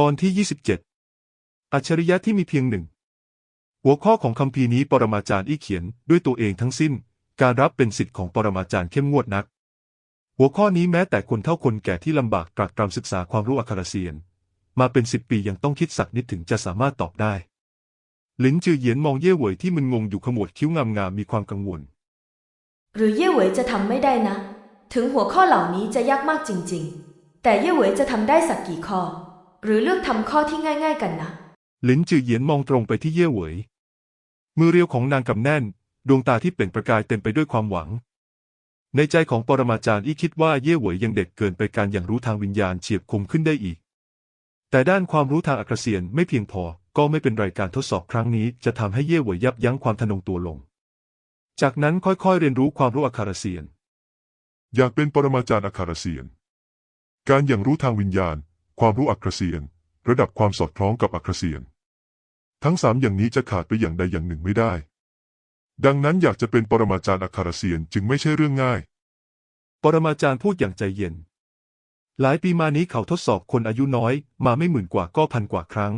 ตอนที่ 27 อัจฉริยะที่มีเพียงหนึ่ง หัวข้อของคำพีร์นี้ปรมาจารย์อี้เขียนด้วยตัวเองทั้งสิ้น การรับเป็นสิทธิ์ของปรมาจารย์เข้มงวดนัก หัวข้อนี้แม้แต่คนเท่าคนแก่ที่ลำบากตรากตรำศึกษาความรู้อักขระเซียน มาเป็นสิบปียังต้องคิดสักนิดถึงจะสามารถตอบได้ หลินจือเหยียนมองเย่เหวยที่มึนงงอยู่ขมวดคิ้วงามๆมีความกังวล หรือเย่เหวยจะทำไม่ได้นะ ถึงหัวข้อเหล่านี้จะยากมากจริง ๆ แต่เย่เหวยจะทำได้สักกี่ข้อ หรือเลือกทำข้อที่ง่ายๆกันนะหลินจือเหยียนมองตรงไปที่เย่เหวยมือเรียวของนางกำแน่น ดวงตาที่เปล่งประกายเต็มไปด้วยความหวัง ในใจของปรมาจารย์อี้คิดว่าเย่เหวยยังเด็กเกินไปการอย่างรู้ทางวิญญาณเฉียบคมขึ้นได้อีก แต่ด้านความรู้ทางอักเสียนไม่เพียงพอก็ไม่เป็นไรการทดสอบครั้งนี้จะทำให้เย่เหวยยับยั้งความทะนงตัวลง จากนั้นค่อยๆเรียนรู้ความรู้อักขระเสียน อยากเป็นปรมาจารย์อัครเสียน การอย่างรู้ทางวิญญาณ ความรู้อัครเสียน ระดับความสอดคล้องกับอัครเสียน ทั้งสามอย่างนี้จะขาดไปอย่างใดอย่างหนึ่งไม่ได้ ดังนั้นอยากจะเป็นปรมาจารย์อัครเสียนจึงไม่ใช่เรื่องง่าย ปรมาจารย์พูดอย่างใจเย็น หลายปีมานี้เขาทดสอบคนอายุน้อย มาไม่หมื่นกว่าก็พันกว่าครั้ง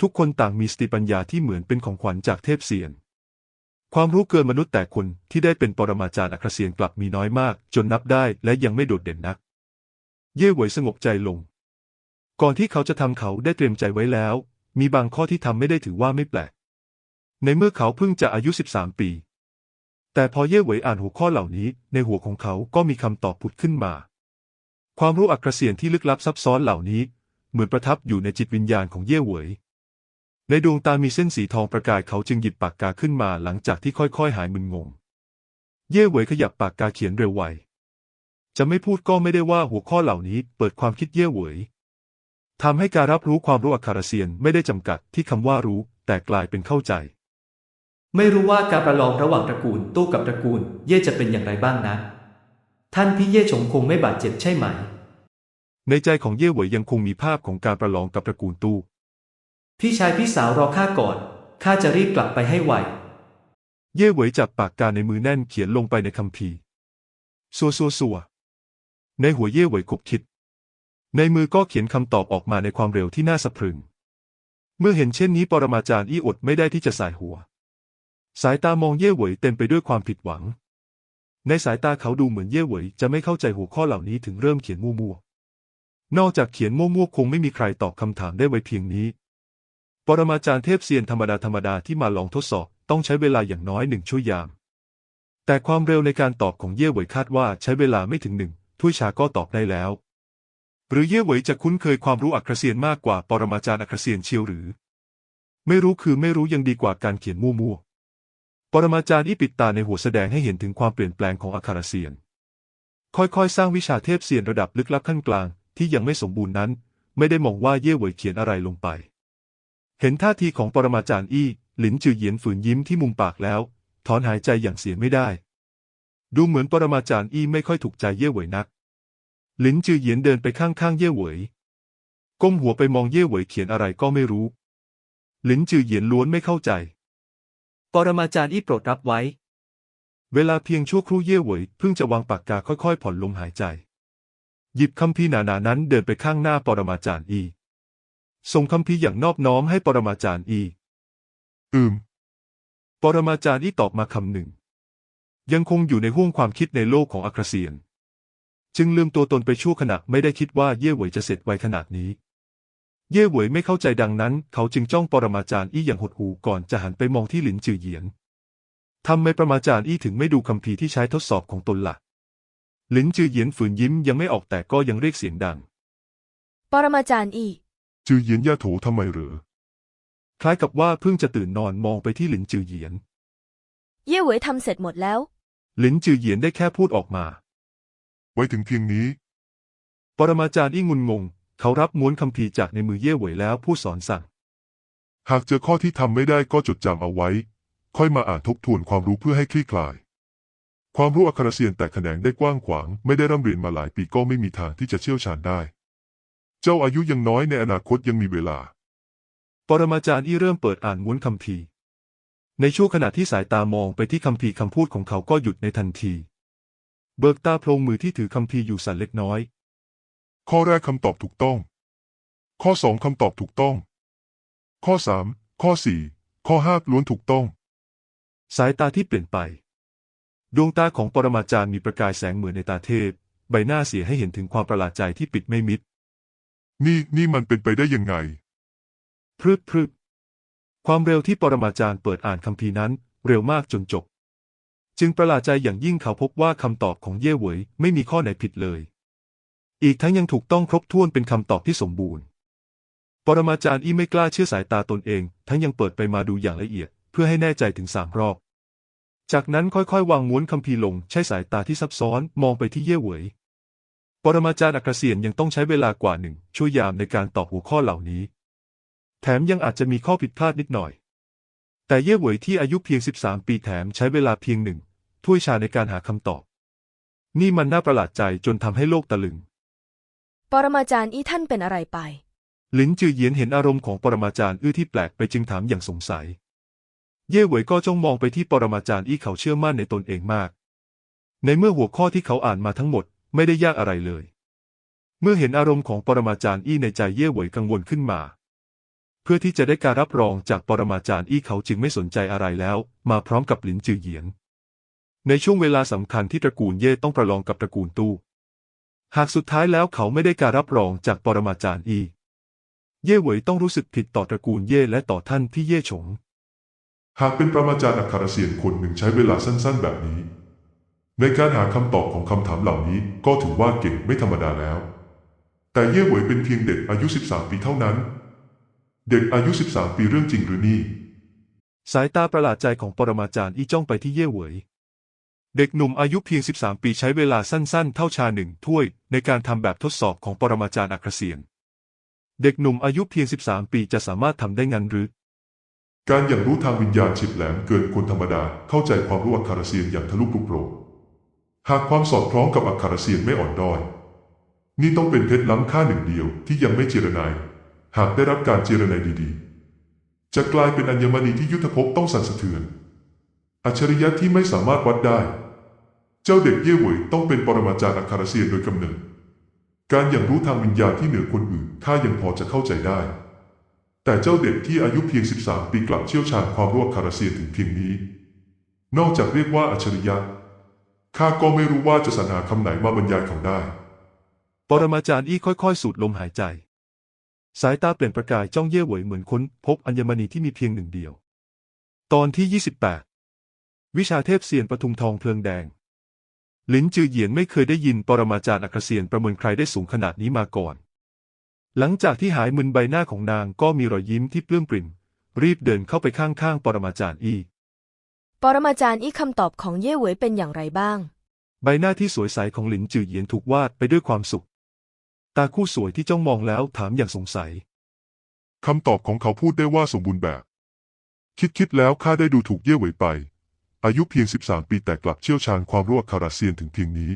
ทุกคนต่างมีสติปัญญาที่เหมือนเป็นของขวัญจากเทพเสียนความรู้เกินมนุษย์แต่คนที่ได้เป็นปรมาจารย์อัครเสียนกลับมีน้อยมาก จนนับได้และยังไม่โดดเด่นนัก เย่หวยสงบใจลง ก่อนที่เขาจะทำเขาได้เตรียมใจไว้แล้ว มีบางข้อที่ทำไม่ได้ถือว่าไม่แปลก ในเมื่อเขาเพิ่งจะอายุ 13 ปี แต่พอเย่เหวยอ่านหัวข้อเหล่านี้ ในหัวของเขาก็มีคำตอบผุดขึ้นมา ความรู้อักเสียนที่ลึกลับซับซ้อนเหล่านี้ เหมือนประทับอยู่ในจิตวิญญาณของเย่เหวยในดวงตามีเส้นสีทองประกายเขาจึงหยิบปากกาขึ้นมาหลังจากที่ค่อยๆ หายมึนงง เย่เหวยขยับปากกาเขียนเร็วไว จะไม่พูดก็ไม่ได้ว่าหัวข้อเหล่านี้เปิดความคิดเย่เหวย ทำให้การรับรู้ความรู้อักขระเซียนไม่ได้จำกัดที่คำว่ารู้ แต่กลายเป็นเข้าใจ ไม่รู้ว่าการประลองระหว่างตระกูลตู้กับตระกูล เย่จะเป็นอย่างไรบ้างนะ ท่านพี่เย่ฉงคงไม่บาดเจ็บใช่ไหม ในใจของเย่เหวยยังคงมีภาพของการประลองกับตระกูลตู้ พี่ชายพี่สาวรอข้าก่อนข้าจะรีบกลับไปให้ไวเย่เหวยจับปากกาในมือแน่นเขียนลงไปในคัมภีร์สัวสัวสัวในหัวเย่เหวยขบคิด ในมือก็เขียนคำตอบออกมาในความเร็วที่น่าสะพรึง เมื่อเห็นเช่นนี้ปรมาจารย์อี้อดไม่ได้ที่จะสายหัว สายตามองเย่เหวยเต็มไปด้วยความผิดหวัง ในสายตาเขาดูเหมือนเย่เหวยจะไม่เข้าใจหัวข้อเหล่านี้ถึงเริ่มเขียนมั่วๆ นอกจากเขียนมั่วๆคงไม่มีใครตอบคำถามได้ไวเพียงนี้ ปรมาจารย์เทพเซียนธรรมดาธรรมดาที่มาลองทดสอบต้องใช้เวลาอย่างน้อยหนึ่งชั่วยาม แต่ความเร็วในการตอบของเย่เหวยคาดว่าใช้เวลาไม่ถึงหนึ่งถ้วยชาก็ตอบได้แล้ว หรือเย่เหวยจะคุ้นเคยความรู้อักขรเซียนมากกว่าปรมาจารย์อักขรเซียนเชียวหรือ ไม่รู้คือไม่รู้ยังดีกว่าการเขียนมั่วๆ ปรมาจารย์อีปิดตาในหัวแสดงให้เห็นถึงความเปลี่ยนแปลงของอักขรเซียน ค่อยๆ สร้างวิชาเทพเซียนระดับลึกลับขั้นกลางที่ยังไม่สมบูรณ์นั้น ไม่ได้มองว่าเย่เหวยเขียนอะไรลงไป เห็นท่าทีของปรมาจารย์อี้หลินจือเหยียนฝืนยิ้มที่มุมปากแล้ว ถอนหายใจอย่างเสียไม่ได้ ดูเหมือนปรมาจารย์อี้ไม่ค่อยถูกใจเย่เหวยนัก ลินจือเหยียนเดินไปข้างๆเย่เหวยก้มหัวไปมองเย่เหวยเขียนอะไรก็ไม่รู้หลินจือเหยียนล้วนไม่เข้าใจ ปรมาจารย์อี้โปรดรับไว้ เวลาเพียงชั่วครู่เย่เหวยเพิ่งจะวางปากกาค่อยๆ ผ่อนลมหายใจ หยิบคำพีร์หนาๆนั้นเดินไปข้างหน้าปรมาจารย์อีส่งคำพีร์อย่างนอบน้อมให้ปรมาจารย์อี อืม ปรมาจารย์อีตอบมาคำหนึ่ง ยังคงอยู่ในห้วงความคิดในโลกของอัครเซียน จึงลืมตัวตนไปชั่วขณะไม่ได้คิดว่าเย่เหวยจะเสร็จไวขนาดนี้ เย่เหวยไม่เข้าใจดังนั้น เขาจึงจ้องปรมาจารย์อี้อย่างหดหู่ก่อนจะหันไปมองที่หลินจือเหยียนทำไมปรมาจารย์อี้ถึงไม่ดูคำพีร์ที่ใช้ทดสอบของตนละ่ะหลินจือเหยียนฝืนยิ้มยังไม่ออกแต่ก็ยังเรียกเสียงดัง ปรมาจารย์อีจือเหยียนย่าโถทำไมเหรอคล้ายกับว่าเพิ่งจะตื่นนอนมองไปที่หลินจือเหยียน เย่เหวยทำเสร็จหมดแล้ว หลินจือเหยียนได้แค่พูดออกมา ไว้ถึงเพียงนี้ ปรมาจารย์อี้งุนงง เขารับม้วนคำพีร์จากในมือเย่เหวยแล้วพูดสอนสั่ง หากเจอข้อที่ทำไม่ได้ก็จดจำเอาไว้ ค่อยมาอ่านทบทวนความรู้เพื่อให้คลี่คลาย ความรู้อักขระเซียนแตกแขนงได้กว้างขวาง ไม่ได้ร่ำเรียนมาหลายปีก็ไม่มีทางที่จะเชี่ยวชาญได้ เจ้าอายุยังน้อยในอนาคตยังมีเวลา ปรมาจารย์อี้เริ่มเปิดอ่านม้วนคำพีร์ในช่วงขณะที่สายตามองไปที่คำพีร์คำพูดของเขาก็หยุดในทันที เบิกตาโพลงมือที่ถือคำพีร์อยู่สั่นเล็กน้อย ข้อแรกคำตอบถูกต้อง ข้อสองคำตอบถูกต้อง ข้อสามข้อสี่ข้อห้าล้วนถูกต้อง สายตาที่เปลี่ยนไป ดวงตาของปรมาจารย์มีประกายแสงเหมือนในตาเทพ ใบหน้าเสียให้เห็นถึงความประหลาดใจที่ปิดไม่มิด นี่นี่มันเป็นไปได้ยังไง พรึบพรึบความเร็วที่ปรมาจารย์เปิดอ่านคัมภีร์นั้น เร็วมากจนจบ จึงประหลาดใจอย่างยิ่งเขาพบว่าคำตอบของเย่เหวยไม่มีข้อไหนผิดเลย อีกทั้งยังถูกต้องครบถ้วนเป็นคำตอบที่สมบูรณ์ ปรมาจารย์อี้ไม่กล้าเชื่อสายตาตนเอง ทั้งยังเปิดไปมาดูอย่างละเอียด เพื่อให้แน่ใจถึงสามรอบ จากนั้นค่อยๆ วางม้วนคัมภีลงใช้สายตาที่ซับซ้อนมองไปที่เย่เหวย ปรมาจารย์อัครเสียนยังต้องใช้เวลากว่าหนึ่งชั่วยามในการตอบหัวข้อเหล่านี้ แถมยังอาจจะมีข้อผิดพลาดนิดหน่อย แต่เย่เหวยที่อายุเพียง 13 ปีแถมใช้เวลาเพียงหนึ่ง ถ้วยชาในการหาคำตอบ นี่มันน่าประหลาดใจจนทำให้โลกตะลึง ปรมาจารย์อี้ท่านเป็นอะไรไป หลินจือเยียนเห็นอารมณ์ของปรมาจารย์อื้อที่แปลกไปจึงถามอย่างสงสัย เย่เหวยก็จ้องมองไปที่ปรมาจารย์อี้เขาเชื่อมั่นในตนเองมาก ในเมื่อหัวข้อที่เขาอ่านมาทั้งหมดไม่ได้ยากอะไรเลย เมื่อเห็นอารมณ์ของปรมาจารย์อี้ในใจเย่เหวยกังวลขึ้นมา เพื่อที่จะได้การรับรองจากปรมาจารย์อี้เขาจึงไม่สนใจอะไรแล้ว มาพร้อมกับหลินจือเยียน ในช่วงเวลาสำคัญที่ตระกูลเย่ต้องประลองกับตระกูลตู้ หากสุดท้ายแล้วเขาไม่ได้การรับรองจากปรมาจารย์อี้เย่เหวยต้องรู้สึกผิดต่อตระกูลเย่และต่อท่านพี่เย่ฉง หากเป็นประมาจารย์อัครเสียนคนหนึ่งใช้เวลาสั้นๆ แบบนี้ ในการหาคำตอบของคำถามเหล่านี้ก็ถือว่าเก่งไม่ธรรมดาแล้ว แต่เย่เหวยเป็นเพียงเด็กอายุ 13 ปีเท่านั้น เด็กอายุ 13 ปีเรื่องจริงหรือนี่ สายตาประหลาดใจของปรมาจารย์อี้จ้องไปที่เย่เหวย เด็กหนุ่มอายุเพียง 13 ปีใช้เวลาสั้นๆ เท่าชาหนึ่งถ้วย ในการทำแบบทดสอบของปรมาจารย์อัครเสียนเด็กหนุ่มอายุเพียง 13 ปีจะสามารถทำได้งั้นหรือ การอย่างรู้ทางวิญญาณฉิบแหลมเกินคนธรรมดาเข้าใจความรู้อัครเสียนอย่างทะลุปลุกโปร่งหากความสอดคล้องกับอัครเสียนไม่อ่อนด้อย นี่ต้องเป็นเพชรล้ำค่าหนึ่งเดียวที่ยังไม่เจรนายหากได้รับการเจรนายดีๆ จะกลายเป็นอัญมณีที่ยุทธภพต้องสั่นสะเทือน อัจฉริยะที่ไม่สามารถวัดได้ เจ้าเด็กเย่เหวยต้องเป็นปรมาจารย์อัคารเสียนโดยกำเนิด การอย่างรู้ทางวิญญาณที่เหนือคนอื่นข้ายังพอจะเข้าใจได้ แต่เจ้าเด็กที่อายุเพียง 13 ปีกลับเชี่ยวชาญความรู้อัคารเสียนถึงเพียงนี้ นอกจากเรียกว่าอัจฉริยะข้าก็ไม่รู้ว่าจะสรรหาคำไหนมาบรรยายเขาได้ ปรมาจารย์อี้ค่อยๆ สูดลมหายใจ สายตาเปล่งประกายจ้องเย่เหวยเหมือนค้นพบอัญมณีที่มีเพียงหนึ่งเดียว ตอนที่ 28 วิชาเทพเซียนปทุมทองเพลิงแดงหลินจือเหยียนไม่เคยได้ยินปรมาจารย์อัครเซียนประเมินใครได้สูงขนาดนี้มาก่อน หลังจากที่หายมึนใบหน้าของนางก็มีรอยยิ้มที่ปลื้มปริ่ม รีบเดินเข้าไปข้างๆ ปรมาจารย์อี้ปรมาจารย์อี้คำตอบของเย่เหวยเป็นอย่างไรบ้าง ใบหน้าที่สวยใสของหลินจือเหยียนถูกวาดไปด้วยความสุข ตาคู่สวยที่จ้องมองแล้วถามอย่างสงสัย คำตอบของเขาพูดได้ว่าสมบูรณ์แบบ คิดคิดแล้วข้าได้ดูถูกเย่เหวยไป อายุเพียง 13 ปีแต่กลับเชี่ยวชาญความรู้อัคคาราเซียนถึงเพียงนี้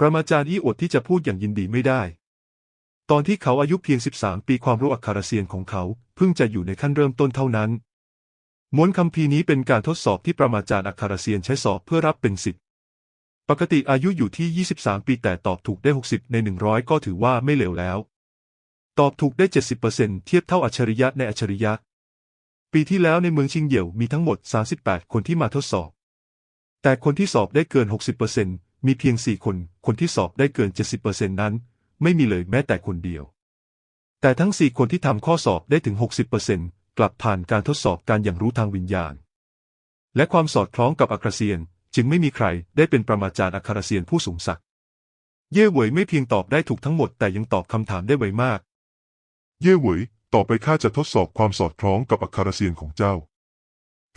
ประมาจารย์อี้อดที่จะพูดอย่างยินดีไม่ได้ ตอนที่เขาอายุเพียง 13 ปีความรู้อักขระเซียนของเขา เพิ่งจะอยู่ในขั้นเริ่มต้นเท่านั้นม้วนคัมภีนี้เป็นการทดสอบที่ประมาจารย์อักขระเซียนใช้สอบเพื่อรับเป็นสิทธิ์ปกติอายุอยู่ที่ 23 ปีแต่ตอบถูกได้ 60 ใน 100 ก็ถือว่าไม่เลวแล้ว ตอบถูกได้ 70%เทียบเท่าอัจฉริยะในอัจฉริยะ ปีที่แล้วในเมืองชิงเหี่ยวมีทั้งหมด 38 คนที่มาทดสอบ แต่คนที่สอบได้เกิน 60%มีเพียง 4 คน คนที่สอบได้เกิน 70%นั้น ไม่มีเลยแม้แต่คนเดียว แต่ทั้ง 4 คนที่ทำข้อสอบได้ถึง 60%กลับผ่านการทดสอบการอย่างรู้ทางวิญญาณ และความสอดคล้องกับอัครเซียน จึงไม่มีใครได้เป็นประมาจารย์อัครเซียนผู้สูงศักดิ์ เย่เหวยไม่เพียงตอบได้ถูกทั้งหมดแต่ยังตอบคำถามได้ไวมาก เย่เหวย ต่อไปข้าจะทดสอบความสอดคล้องกับอัคคารเซียนของเจ้า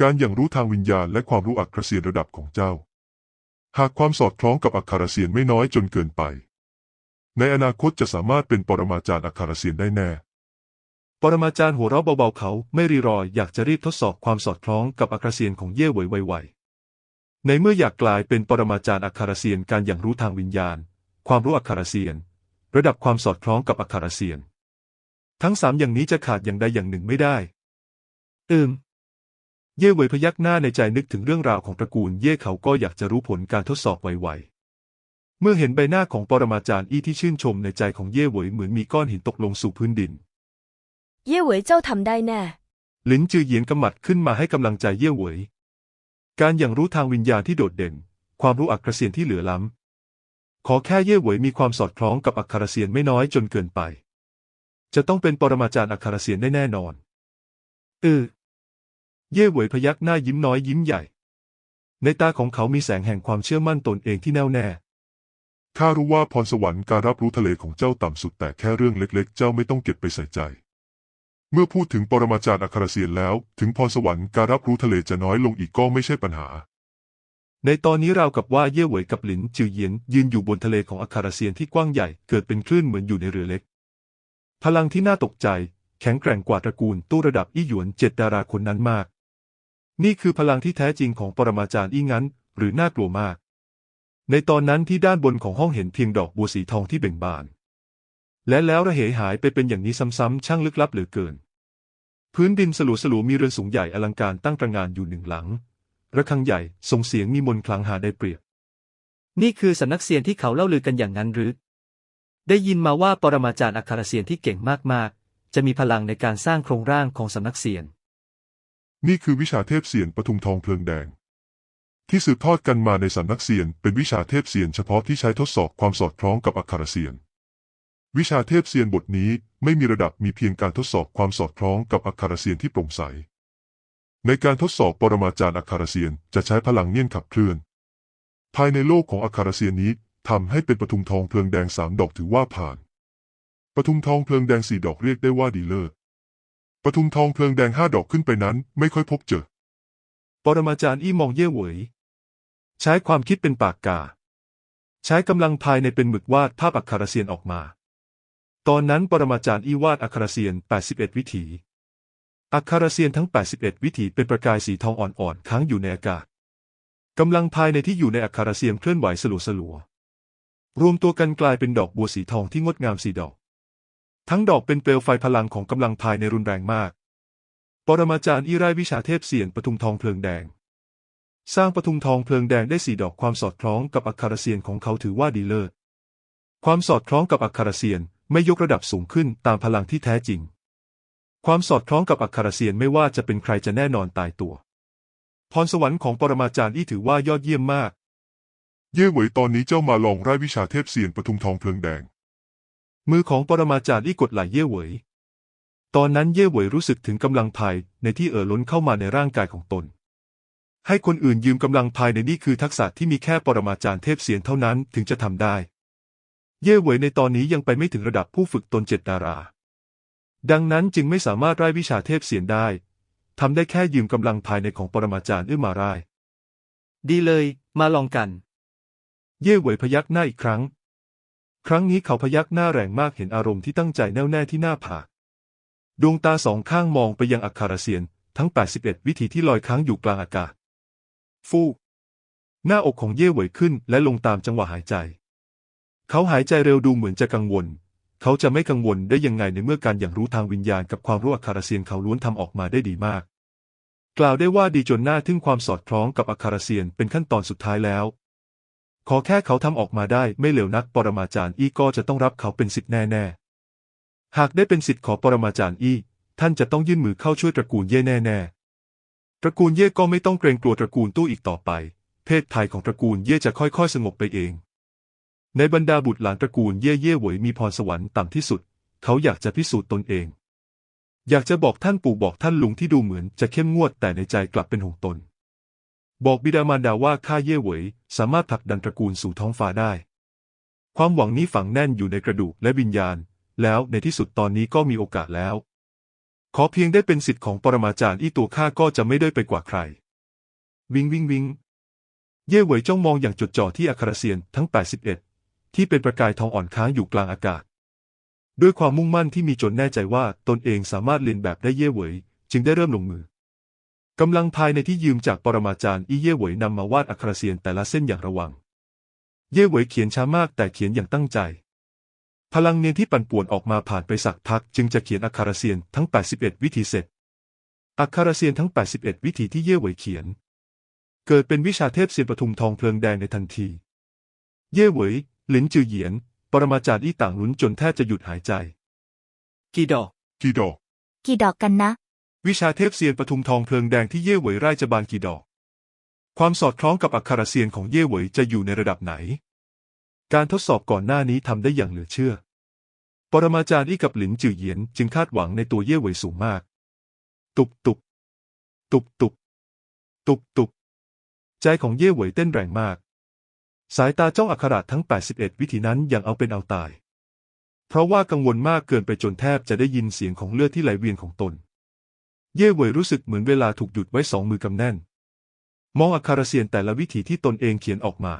การอย่างรู้ทางวิญญาณและความรู้อัคคาเซียนระดับของเจ้า หากความสอดคล้องกับอัคคารเซียนไม่น้อยจนเกินไป ในอนาคตจะสามารถเป็นปรมาจารย์อัคคารเซียนได้แน่ ปรมาจารย์หัวเราะเบาๆเขาไม่รีรออยากจะรีบทดสอบความสอดคล้องกับอัครเซียนของเย่เหวยไวๆในเมื่ออยากกลายเป็นปรมาจารย์อัครเซียนการอย่างรู้ทางวิญญาณ ความรู้อัครเซียน ระดับความสอดคล้องกับอัครเซียน ทั้งสามอย่างนี้จะขาดอย่างใดอย่างหนึ่งไม่ได้ อืม เย่เหวยพยักหน้าในใจนึกถึงเรื่องราวของตระกูลเย่เขาก็อยากจะรู้ผลการทดสอบไวๆ เมื่อเห็นใบหน้าของปรมาจารย์อี้ที่ชื่นชมในใจของเย่เหวยเหมือนมีก้อนหินตกลงสู่พื้นดิน เย่เหวยเจ้าทำได้แน่หลินจือเหยียนกำหมัดขึ้นมาให้กำลังใจเย่เหวย การอย่างรู้ทางวิญญาณที่โดดเด่น ความรู้อักเสียนที่เหลือล้ำขอแค่เย่เหวยมีความสอดคล้องกับอักขรเสียนไม่น้อยจนเกินไป จะต้องเป็นปรมาจารย์อักขรเสียนได้แน่นอน เออ เย่เหวยพยักหน้ายิ้มน้อยยิ้มใหญ่ ในตาของเขามีแสงแห่งความเชื่อมั่นตนเองที่แน่วแน่ ข้ารู้ว่าพรสวรรค์การรับรู้ทะเลของเจ้าต่ำสุดแต่แค่เรื่องเล็กๆ เจ้าไม่ต้องเก็บไปใส่ใจ เมื่อพูดถึงปรมาจารย์อัครเสียนแล้ว ถึงพรสวรรค์การรับรู้ทะเลจะน้อยลงอีกก็ไม่ใช่ปัญหา ในตอนนี้ราวกับว่าเย่เหวยกับหลินจือเหยียนยืนอยู่บนทะเลของอัคราเซียนที่กว้างใหญ่เกิดเป็นคลื่นเหมือนอยู่ในเรือเล็ก พลังที่น่าตกใจ แข็งแกร่งกว่าตระกูลตู้ระดับอี้หยวนเจ็ดดาราคนนั้นมาก นี่คือพลังที่แท้จริงของปรมาจารย์อี้งั้น หรือน่ากลัวมาก ในตอนนั้นที่ด้านบนของห้องเห็นเพียงดอกบัวสีทองที่เบ่งบาน และแล้วระเหยหายไปเป็นอย่างนี้ซ้ำๆช่างลึกลับเหลือเกิน พื้นดินสลัวสลัวมีเรือนสูงใหญ่อลังการตั้งตระงานอยู่หนึ่งหลังระฆังใหญ่ส่งเสียงมีมนต์คลังหาได้เปรียบ นี่คือสำนักเซียนที่เขาเล่าลือกันอย่างนั้นหรือ ได้ยินมาว่าปรมาจารย์อัครเซียนที่เก่งมากๆ จะมีพลังในการสร้างโครงร่างของสำนักเซียน นี่คือวิชาเทพเสียนปทุมทองเพลิงแดง ที่สืบทอดกันมาในสำนักเสียน เป็นวิชาเทพเสียนเฉพาะที่ใช้ทดสอบความสอดคล้องกับอักขรเสียน วิชาเทพเสียนบทนี้ไม่มีระดับมีเพียงการทดสอบความสอดคล้องกับอักขรเสียนที่โปร่งใส ในการทดสอบปรมาจารย์อักขรเสียนจะใช้พลังเงี้ยนขับเคลื่อน ภายในโลกของอักขรเสียนนี้ ทำให้เป็นปทุมทองเพลิงแดงสามดอกถือว่าผ่าน ปทุมทองเพลิงแดงสี่ดอกเรียกได้ว่าดีเลิศปทุมทองเพลิงแดงห้าดอกขึ้นไปนั้นไม่ค่อยพบเจอ ปรมาจารย์อี้มองเย่เหวย ใช้ความคิดเป็นปากกา ใช้กำลังภายในเป็นหมึกวาดภาพอักขรเซียนออกมา ตอนนั้นปรมาจารย์อี้วาดอักขรเซียน 81 วิถี อักขรเซียนทั้ง 81 วิถีเป็นประกายสีทองอ่อนๆค้างอยู่ในอากาศกำลังภายในที่อยู่ในอักขรเซียนเคลื่อนไหวสลัวสลัวๆ รวมตัวกันกลายเป็นดอกบัวสีทองที่งดงามสีดอก ทั้งดอกเป็นเปลวไฟพลังของกำลังภายในรุนแรงมาก ปรมาจารย์อีไร่วิชาเทพเสียนปทุมทองเพลิงแดง สร้างปทุมทองเพลิงแดงได้สี่ดอกความสอดคล้องกับอักขรเซียนของเขาถือว่าดีเลิศ ความสอดคล้องกับอักขรเซียนไม่ยกระดับสูงขึ้นตามพลังที่แท้จริง ความสอดคล้องกับอักขรเซียนไม่ว่าจะเป็นใครจะแน่นอนตายตัว พรสวรรค์ของปรมาจารย์อี้ถือว่ายอดเยี่ยมมาก เย่เหวยตอนนี้เจ้ามาลองไร้วิชาเทพเสียนปทุมทองเพลิงแดง มือของปรมาจารย์อี้กดไหลเย่เหวยตอนนั้นเย่เหวยรู้สึกถึงกำลังภายในที่เอ่อล้นเข้ามาในร่างกายของตน ให้คนอื่นยืมกำลังภายในนี่คือทักษะที่มีแค่ปรมาจารย์เทพเสียนเท่านั้นถึงจะทำได้ เย่เหวยในตอนนี้ยังไปไม่ถึงระดับผู้ฝึกตนเจ็ดดารา ดังนั้นจึงไม่สามารถไร้วิชาเทพเสียนได้ทำได้แค่ยืมกำลังภายในของปรมาจารย์อื้อมาไร่ายดีเลย มาลองกัน เย่เหวยพยักหน้าอีกครั้ง ครั้งนี้เขาพยักหน้าแรงมากเห็นอารมณ์ที่ตั้งใจแน่วแน่ที่หน้าผาก ดวงตาสองข้างมองไปยังอัคคารเซียน ทั้ง 81 วิถีที่ลอยค้างอยู่กลางอากาศ ฟูกหน้าอกของเย่เหวยขึ้นและลงตามจังหวะหายใจ เขาหายใจเร็วดูเหมือนจะกังวล เขาจะไม่กังวลได้ยังไงในเมื่อการอย่างรู้ทางวิญญาณกับความรู้อัคคารเซียนเขาล้วนทำออกมาได้ดีมาก กล่าวได้ว่าดีจนหน้าทึ่งความสอดคล้องกับอัคคารเซียนเป็นขั้นตอนสุดท้ายแล้ว ขอแค่เขาทำออกมาได้ไม่เลวนักปรมาจารย์อี้ก็จะต้องรับเขาเป็นสิทธิ์แน่ๆ หากได้เป็นสิทธิ์ของปรมาจารย์อี้ ท่านจะต้องยื่นมือเข้าช่วยตระกูลเย่แน่ๆ ตระกูลเย่ก็ไม่ต้องเกรงกลัวตระกูลตู้อีกต่อไป เพศภัยของตระกูลเย่จะค่อยๆ สงบไปเอง ในบรรดาบุตรหลานตระกูลเย่เย่หวยมีพรสวรรค์ต่ำที่สุด เขาอยากจะพิสูจน์ตนเอง อยากจะบอกท่านปู่บอกท่านลุงที่ดูเหมือนจะเข้มงวดแต่ในใจกลับเป็นห่วงตน บอกบิดามารดาว่าข้าเย่เหวยสามารถผลักดันตระกูลสู่ท้องฟ้าได้ ความหวังนี้ฝังแน่นอยู่ในกระดูกและวิญญาณ แล้วในที่สุดตอนนี้ก็มีโอกาสแล้ว ขอเพียงได้เป็นสิทธิ์ของปรมาจารย์อีตัวข้าก็จะไม่ได้ไปกว่าใคร วิงวิงวิงเย่เหวยจ้องมองอย่างจดจ่อที่อัครเซียนทั้ง 81 ที่เป็นประกายทองอ่อนค้างอยู่กลางอากาศ ด้วยความมุ่งมั่นที่มีจนแน่ใจว่าตนเองสามารถเรียนแบบได้เย่เหวย จึงได้เริ่มลงมือ กำลังภายในที่ยืมจากปรมาจารย์อีเย่เหวยนำมาวาดอัครเซียนแต่ละเส้นอย่างระวัง เย่เหวยเขียนช้ามากแต่เขียนอย่างตั้งใจ พลังเนียนที่ปั่นป่วนออกมาผ่านไปสักพัก จึงจะเขียนอัครเซียนทั้ง 81 วิธีเสร็จ อัครเซียนทั้ง 81 วิธีที่เย่เหวยเขียน เกิดเป็นวิชาเทพเซียนปทุมทองเพลิงแดงในทันที เย่เหวยหลินจือเหยียน ปรมาจารย์อี้ต่างลุ้นจนแทบจะหยุดหายใจ กี่ดอก กี่ดอก กี่ดอกกันนะ วิชาเทพเซียนปทุมทองเพลิงแดงที่เย่เหวยไร่จะบานกี่ดอก ความสอดคล้องกับอักขระเซียนของเย่เหวยจะอยู่ในระดับไหน การทดสอบก่อนหน้านี้ทำได้อย่างเหลือเชื่อ ปรมาจารย์อี้กับหลินจือเยียนจึงคาดหวังในตัวเย่เหวยสูงมาก ตุบตุบตุบตุบตุบตุบใจของเย่เหวยเต้นแรงมาก สายตาจ้องอักขระทั้ง 81 วิธีนั้นยังเอาเป็นเอาตาย เพราะว่ากังวลมากเกินไปจนแทบจะได้ยินเสียงของเลือดที่ไหลเวียนของตน เย่เหวยรู้สึกเหมือนเวลาถูกหยุดไว้สองมือกำแน่น มองอักขรเซียนแต่ละวิธีที่ตนเองเขียนออกมา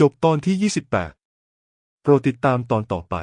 จบตอนที่ 28 โปรดติดตามตอนต่อไป